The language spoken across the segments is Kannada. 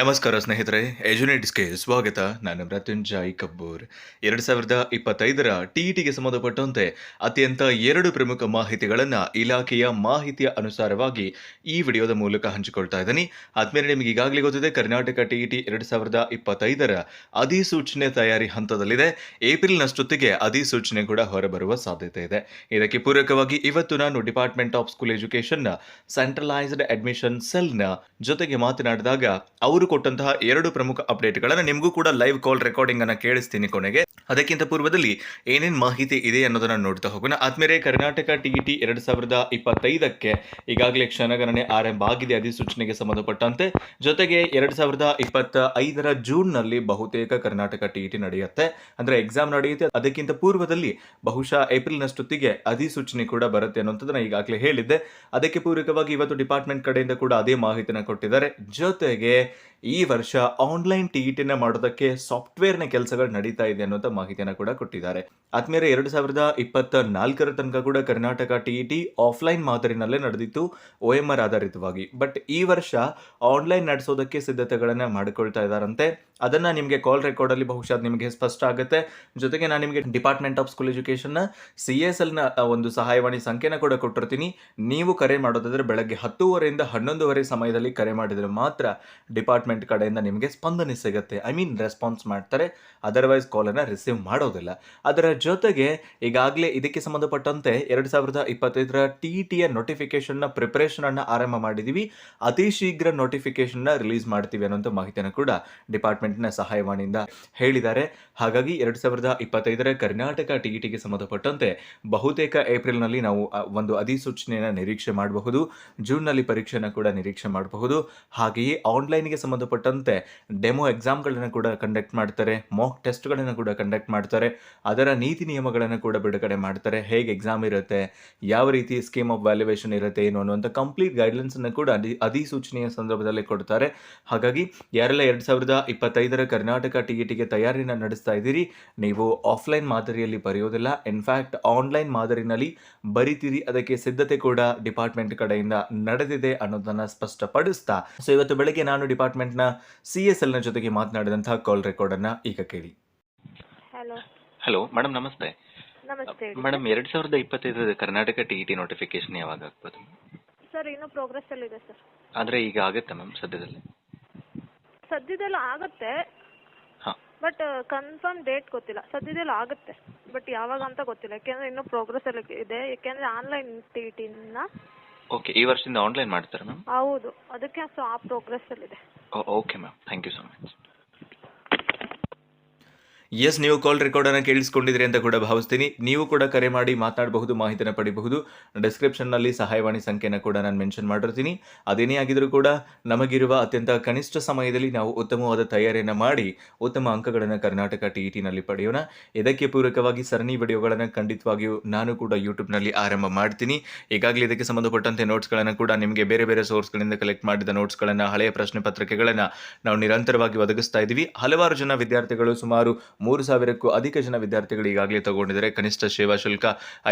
ನಮಸ್ಕಾರ ಸ್ನೇಹಿತರೆ, ಎಜುನೇಟ್ಸ್ಗೆ ಸ್ವಾಗತ. ನಾನು ಮೃತ್ಯುಂಜಯ್ ಕಬ್ಬೂರ್. ಎರಡು ಸಾವಿರದ ಇಪ್ಪತ್ತೈದರ ಟಿಇಟಿಗೆ ಸಂಬಂಧಪಟ್ಟಂತೆ ಅತ್ಯಂತ ಎರಡು ಪ್ರಮುಖ ಮಾಹಿತಿಗಳನ್ನು ಇಲಾಖೆಯ ಮಾಹಿತಿಯ ಅನುಸಾರವಾಗಿ ಈ ವಿಡಿಯೋದ ಮೂಲಕ ಹಂಚಿಕೊಳ್ತಾ ಇದ್ದೀನಿ. ಆದ್ಮೇಲೆ ನಿಮಗೆ ಈಗಾಗಲೇ ಗೊತ್ತಿದೆ, ಕರ್ನಾಟಕ ಟಿಇಟಿ ಎರಡು ಸಾವಿರದ ಇಪ್ಪತ್ತೈದರ ಅಧಿಸೂಚನೆ ತಯಾರಿ ಹಂತದಲ್ಲಿದೆ. ಏಪ್ರಿಲ್ನಷ್ಟೊತ್ತಿಗೆ ಅಧಿಸೂಚನೆ ಕೂಡ ಹೊರಬರುವ ಸಾಧ್ಯತೆ ಇದೆ. ಇದಕ್ಕೆ ಪೂರಕವಾಗಿ ಇವತ್ತು ನಾನು ಡಿಪಾರ್ಟ್ಮೆಂಟ್ ಆಫ್ ಸ್ಕೂಲ್ ಎಜುಕೇಷನ್ನ ಸೆಂಟ್ರಲೈಸ್ಡ್ ಅಡ್ಮಿಷನ್ ಸೆಲ್ನ ಜೊತೆಗೆ ಮಾತನಾಡಿದಾಗ, ಅವರು ಕೊಟ್ಟಂತಹ ಎರಡು ಪ್ರಮುಖ ಅಪ್ಡೇಟ್ಗಳನ್ನು ನಿಮಗೂ ಕೂಡ ಲೈವ್ ಕಾಲ್ ರೆಕಾರ್ಡಿಂಗ್ ಅನ್ನು ಕೇಳಿಸ್ತೀನಿ ಕೊನೆಗೆ. ಅದಕ್ಕಿಂತ ಪೂರ್ವದಲ್ಲಿ ಏನೇನು ಮಾಹಿತಿ ಇದೆ ಅನ್ನೋದನ್ನು ನೋಡ್ತಾ ಹೋಗೋಣ. ಆದ್ಮೇಲೆ ಕರ್ನಾಟಕ ಟಿಇಟಿ ಎರಡು ಸಾವಿರದ ಇಪ್ಪತ್ತೈದಕ್ಕೆ ಈಗಾಗಲೇ ಕ್ಷಣಗಣನೆ ಆರಂಭ ಆಗಿದೆ. ಅಧಿಸೂಚನೆಗೆ ಸಂಬಂಧಪಟ್ಟಂತೆ. ಜೊತೆಗೆ ಎರಡು ಸಾವಿರದ ಇಪ್ಪತ್ತ ಐದರ ಜೂನ್ನಲ್ಲಿ ಬಹುತೇಕ ಕರ್ನಾಟಕ ಟಿಇಟಿ ನಡೆಯುತ್ತೆ. ಅಂದರೆ ಎಕ್ಸಾಮ್ ನಡೆಯುತ್ತೆ. ಅದಕ್ಕಿಂತ ಪೂರ್ವದಲ್ಲಿ ಬಹುಶಃ ಏಪ್ರಿಲ್ನಷ್ಟೊತ್ತಿಗೆ ಅಧಿಸೂಚನೆ ಕೂಡ ಬರುತ್ತೆ ಅನ್ನೋಂಥದ್ದನ್ನ ಈಗಾಗಲೇ ಹೇಳಿದ್ದೆ. ಅದಕ್ಕೆ ಪೂರಕವಾಗಿ ಇವತ್ತು ಡಿಪಾರ್ಟ್ಮೆಂಟ್ ಕಡೆಯಿಂದ ಕೂಡ ಅದೇ ಮಾಹಿತಿನ ಕೊಟ್ಟಿದ್ದಾರೆ. ಜೊತೆಗೆ ಈ ವರ್ಷ ಆನ್ಲೈನ್ ಟಿಇಟಿನ ಮಾಡೋದಕ್ಕೆ ಸಾಫ್ಟ್ವೇರ್ನ ಕೆಲಸಗಳು ನಡೀತಾ ಇದೆ ಅನ್ನುವಂಥ ಮಾಹಿತಿಯನ್ನು ಕೂಡ ಕೊಟ್ಟಿದ್ದಾರೆ. ಆದ್ಮೇಲೆ ಎರಡು ಸಾವಿರದ ಇಪ್ಪತ್ತ ನಾಲ್ಕರ ತನಕ ಕೂಡ ಕರ್ನಾಟಕ ಟಿಇಟಿ ಆಫ್ಲೈನ್ ಮಾದರಿನಲ್ಲೇ ನಡೆದಿತ್ತು ಒ ಎಂ ಆಧಾರಿತವಾಗಿ. ಬಟ್ ಈ ವರ್ಷ ಆನ್ಲೈನ್ ನಡೆಸೋದಕ್ಕೆ ಸಿದ್ಧತೆಗಳನ್ನು ಮಾಡಿಕೊಳ್ತಾ ಇದ್ದಾರಂತೆ ಅದನ್ನ ನಿಮಗೆ ಕಾಲ್ ರೆಕಾರ್ಡಲ್ಲಿ ಬಹುಶಃ ನಿಮಗೆ ಸ್ಪಷ್ಟ ಆಗುತ್ತೆ. ಜೊತೆಗೆ ನಾನು ನಿಮಗೆ department of school education C ಎಸ್ನ ಒಂದು ಸಹಾಯವಾಣಿ ಸಂಖ್ಯೆನ ಕೂಡ ಕೊಟ್ಟಿರ್ತೀನಿ. ನೀವು ಕರೆ ಮಾಡೋದಾದ್ರೆ ಬೆಳಗ್ಗೆ ಹತ್ತೂವರೆಯಿಂದ ಹನ್ನೊಂದುವರೆ ಸಮಯದಲ್ಲಿ ಕರೆ ಮಾಡಿದರೆ ಮಾತ್ರ ಡಿಪಾರ್ಟ್ಮೆಂಟ್ ಕಡೆಯಿಂದ ನಿಮಗೆ ಸ್ಪಂದನೆ ಸಿಗುತ್ತೆ. ಐ ಮೀನ್ ರೆಸ್ಪಾನ್ಸ್ ಮಾಡ್ತಾರೆ. ಅದರ್ವೈಸ್ ಕಾಲನ್ನು ರಿಸೀವ್ ಮಾಡೋದಿಲ್ಲ. ಅದರ ಜೊತೆಗೆ ಈಗಾಗಲೇ ಇದಕ್ಕೆ ಸಂಬಂಧಪಟ್ಟಂತೆ ಎರಡು ಸಾವಿರದ ಇಪ್ಪತ್ತೈದರ ಟಿ ಟಿಯ ಪ್ರಿಪರೇಷನ್ ಅನ್ನ ಆರಂಭ ಮಾಡಿದ್ದೀವಿ ಅತಿ ಶೀಘ್ರ ನೋಟಿಫಿಕೇಶನ್ನ ರಿಲೀಸ್ ಮಾಡ್ತೀವಿ ಅನ್ನೋಂಥ ಮಾಹಿತಿಯನ್ನು ಕೂಡ ಡಿಪಾರ್ಟ್ಮೆಂಟ್ನ ಸಹಾಯವಾಣಿಯಿಂದ ಹೇಳಿದ್ದಾರೆ. ಹಾಗಾಗಿ ಎರಡು ಸಾವಿರದ ಇಪ್ಪತ್ತೈದರ ಕರ್ನಾಟಕ ಟಿ ಟಿಗೆ ಸಂಬಂಧಪಟ್ಟಂತೆ ಬಹುತೇಕ ಏಪ್ರಿಲ್ನಲ್ಲಿ ನಾವು ಒಂದು ಅಧಿಸೂಚನೆಯನ್ನು ನಿರೀಕ್ಷೆ ಮಾಡಬಹುದು. ಜೂನ್ನಲ್ಲಿ ಪರೀಕ್ಷೆಯನ್ನು ಕೂಡ ನಿರೀಕ್ಷೆ ಮಾಡಬಹುದು. ಹಾಗೆಯೇ ಆನ್ಲೈನ್ಗೆ ಸಂಬಂಧಪಟ್ಟಂತೆ ಡೆಮೋ ಎಕ್ಸಾಮ್ಗಳನ್ನು ಕೂಡ ಕಂಡಕ್ಟ್ ಮಾಡ್ತಾರೆ. ಮಾಕ್ ಟೆಸ್ಟ್ಗಳನ್ನು ಕೂಡ ಕಂಡಕ್ಟ್ ಮಾಡ್ತಾರೆ. ಅದರ ನೀತಿ ನಿಯಮಗಳನ್ನು ಕೂಡ ಬಿಡುಗಡೆ ಮಾಡ್ತಾರೆ. ಹೇಗೆ ಎಕ್ಸಾಮ್ ಇರುತ್ತೆ, ಯಾವ ರೀತಿ ಸ್ಕೀಮ್ ಆಫ್ ವ್ಯಾಲ್ಯುವೇಷನ್ ಇರುತ್ತೆ ಏನು ಅನ್ನುವಂಥ ಕಂಪ್ಲೀಟ್ ಗೈಡ್ಲೈನ್ಸನ್ನು ಕೂಡ ಅಧಿಸೂಚನೆಯ ಸಂದರ್ಭದಲ್ಲಿ ಕೊಡ್ತಾರೆ. ಹಾಗಾಗಿ ಯಾರೆಲ್ಲ ಎರಡು ಸಾವಿರದ ಇಪ್ಪತ್ತೈದರ ಕರ್ನಾಟಕ ಟಿಕೆಟಿಗೆ ತಯಾರಿನ ನಡೆಸ್ತಾ ಇದ್ದೀರಿ. ನೀವು ಆಫ್ಲೈನ್ ಮಾದರಿಯಲ್ಲಿ ಬರೆಯೋದಿಲ್ಲ. In fact online ಮಾದರಿನಲ್ಲಿ ಬರಿತೀರಿ. ಅದಕ್ಕೆ ಸಿದ್ಧತೆ ಕೂಡ ಡಿಪಾರ್ಟ್ಮೆಂಟ್ ಕಡೆಯಿಂದ ನಡೆದಿದೆ ಅನ್ನೋದನ್ನ ಸ್ಪಷ್ಟಪಡಿಸ್ತಾ. ಸೊ ಇವತ್ತು ಬೆಳಗ್ಗೆ ನಾನು ಡಿಪಾರ್ಟ್ಮೆಂಟ್ನ ಸಿ ಎಸ್ನ ಜೊತೆಗೆ ಮಾತನಾಡಿದಂತಹ ಕಾಲ್ ರೆಕಾರ್ಡ್ ಅನ್ನ ಈಗ ಕೇಳಿ. ಹಲೋ ಹಲೋ ಮೇಡಮ್ ನಮಸ್ತೆ. ಮೇಡಮ್ ಎರಡ್ ಸಾವಿರದ ಇಪ್ಪತ್ತೈದು ಕರ್ನಾಟಕ ಟಿಇಟಿ ನೋಟಿಫಿಕೇಶನ್ ಯಾವಾಗ ಆಗ್ಬೋದು? ಸರ್ ಇನ್ನೂ ಪ್ರೋಗ್ರೆಸ್ ಅಲ್ಲಿ ಇದೆ ಸರ್ ಆದ್ರೆ ಈಗ ಆಗುತ್ತೆ ಮ್ಯಾಮ್ ಸದ್ಯದಲ್ಲಿ. ಸದ್ಯದಲ್ಲ ಆಗುತ್ತೆ. ಬಟ್ ಕನ್ಫರ್ಮ್ ಡೇಟ್ ಗೊತ್ತಿಲ್ಲ. ಸದ್ಯದಲ್ಲಿ ಆಗುತ್ತೆ. ಬಟ್ ಯಾವಾಗ ಅಂತ ಗೊತ್ತಿಲ್ಲ. ಯಾಕೆಂದ್ರೆ ಇನ್ನೂ ಪ್ರೋಗ್ರೆಸ್ ಅಲ್ಲಿ ಇದೆ. ಯಾಕೆಂದ್ರೆ ಆನ್ಲೈನ್ ಟಿ ಟಿನ ಓಕೆ ಈ ವರ್ಷದಿಂದ ಆನ್ಲೈನ್ ಮಾಡ್ತಾರೆ ಮ್ಯಾಮ್ ಹೌದು. ಅದಕ್ಕೆ ಸೊ ಆ ಪ್ರೋಗ್ರೆಸ್ ಅಲ್ಲಿ ಇದೆ okay ma'am thank you so much yes ನೀವು ಕಾಲ್ ರೆಕಾರ್ಡನ್ನು ಕೇಳಿಸ್ಕೊಂಡಿದ್ರಿ ಅಂತ ಕೂಡ ಭಾವಿಸ್ತೀನಿ. ನೀವು ಕೂಡ ಕರೆ ಮಾಡಿ ಮಾತನಾಡಬಹುದು ಮಾಹಿತಿನ ಪಡಿಬಹುದು. ಡಿಸ್ಕ್ರಿಪ್ಷನ್ನಲ್ಲಿ ಸಹಾಯವಾಣಿ ಸಂಖ್ಯೆನ ಕೂಡ ನಾನು ಮೆನ್ಷನ್ ಮಾಡಿರ್ತೀನಿ. ಅದೇನೇ ಆಗಿದ್ರೂ ಕೂಡ ನಮಗಿರುವ ಅತ್ಯಂತ ಕನಿಷ್ಠ ಸಮಯದಲ್ಲಿ ನಾವು ಉತ್ತಮವಾದ ತಯಾರಿಯನ್ನು ಮಾಡಿ, ಉತ್ತಮ ಅಂಕಗಳನ್ನು ಕರ್ನಾಟಕ ಟಿ ಟಿನಲ್ಲಿ ಪಡೆಯೋಣ. ಇದಕ್ಕೆ ಪೂರಕವಾಗಿ ಸರಣಿ ವಿಡಿಯೋಗಳನ್ನು ಖಂಡಿತವಾಗಿಯೂ ನಾನು ಕೂಡ ಯೂಟ್ಯೂಬ್ನಲ್ಲಿ ಆರಂಭ ಮಾಡ್ತೀನಿ. ಈಗಾಗಲೇ ಇದಕ್ಕೆ ಸಂಬಂಧಪಟ್ಟಂತೆ ನೋಟ್ಸ್ಗಳನ್ನು ಕೂಡ ನಿಮಗೆ ಬೇರೆ ಬೇರೆ ಸೋರ್ಸ್ಗಳಿಂದ ಕಲೆಕ್ಟ್ ಮಾಡಿದ ನೋಟ್ಸ್ಗಳನ್ನು ಹಳೆಯ ಪ್ರಶ್ನೆ ಪತ್ರಿಕೆಗಳನ್ನು ನಾವು ನಿರಂತರವಾಗಿ ಒದಗಿಸ್ತಾ ಇದ್ದೀವಿ. ಹಲವಾರು ಜನ ವಿದ್ಯಾರ್ಥಿಗಳು ಸುಮಾರು ಮೂರು ಸಾವಿರಕ್ಕೂ ಅಧಿಕ ಜನ ವಿದ್ಯಾರ್ಥಿಗಳು ಈಗಾಗಲೇ ತಗೊಂಡಿದ್ದಾರೆ. ಕನಿಷ್ಠ ಸೇವಾ ಶುಲ್ಕ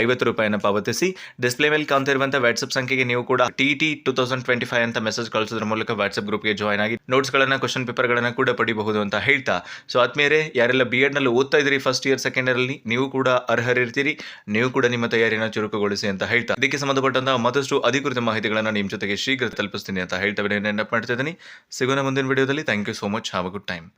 ಐವತ್ತು ರೂಪಾಯಿನ ಪಾವತಿಸಿ. ಡಿಸ್ಪ್ಲೇ ಮೇಲೆ ಕಾಣ್ತಾ ಇರುವಂಥ ವಾಟ್ಸ್ಆಪ್ ಸಂಖ್ಯೆಗೆ ನೀವು ಕೂಡ T T two thousand twenty five ಅಂತ ಮೆಸೇಜ್ ಕಳಿಸೋದ್ರ ಮೂಲಕ ವಾಟ್ಸ್ಆಪ್ ಗ್ರೂಪ್ಗೆ ಜಾಯ್ನ್ ಆಗಿ ನೋಟ್ಸ್ಗಳನ್ನು ಕ್ವಶನ್ ಪೇಪರ್ಗಳನ್ನು ಕೂಡ ಪಡಿಬಹುದು ಅಂತ ಹೇಳ್ತಾ. ಸೊ ಆದ್ಮೇಲೆ ಯಾರೆಲ್ಲ ಬಿ ಎಡ್ನಲ್ಲಿ ಓದ್ತಾ ಇದ್ದೀರಿ ಫಸ್ಟ್ ಇಯರ್ ಸೆಕೆಂಡ್ ಇಯರಲ್ಲಿ ನೀವು ಕೂಡ ಅರ್ಹರಿರ್ತೀರಿ. ನೀವು ಕೂಡ ನಿಮ್ಮ ತಯಾರಿಯನ್ನು ಚುರುಕುಗೊಳಿಸಿ ಅಂತ ಹೇಳ್ತಾ. ಇದಕ್ಕೆ ಸಂಬಂಧಪಟ್ಟಂತಹ ಮತ್ತಷ್ಟು ಅಧಿಕೃತ ಮಾಹಿತಿಗಳನ್ನು ನಿಮ್ಮ ಜೊತೆಗೆ ಶೀಘ್ರ ತಲುಪಿಸ್ತೀನಿ ಅಂತ ಹೇಳ್ತಾ ನೆನಪು ಮಾಡ್ತಾ ಇದ್ದೀನಿ ಸಿಗೋಣ ಮುಂದಿನ ವಿಡಿಯೋದಲ್ಲಿ thank you so much have a good time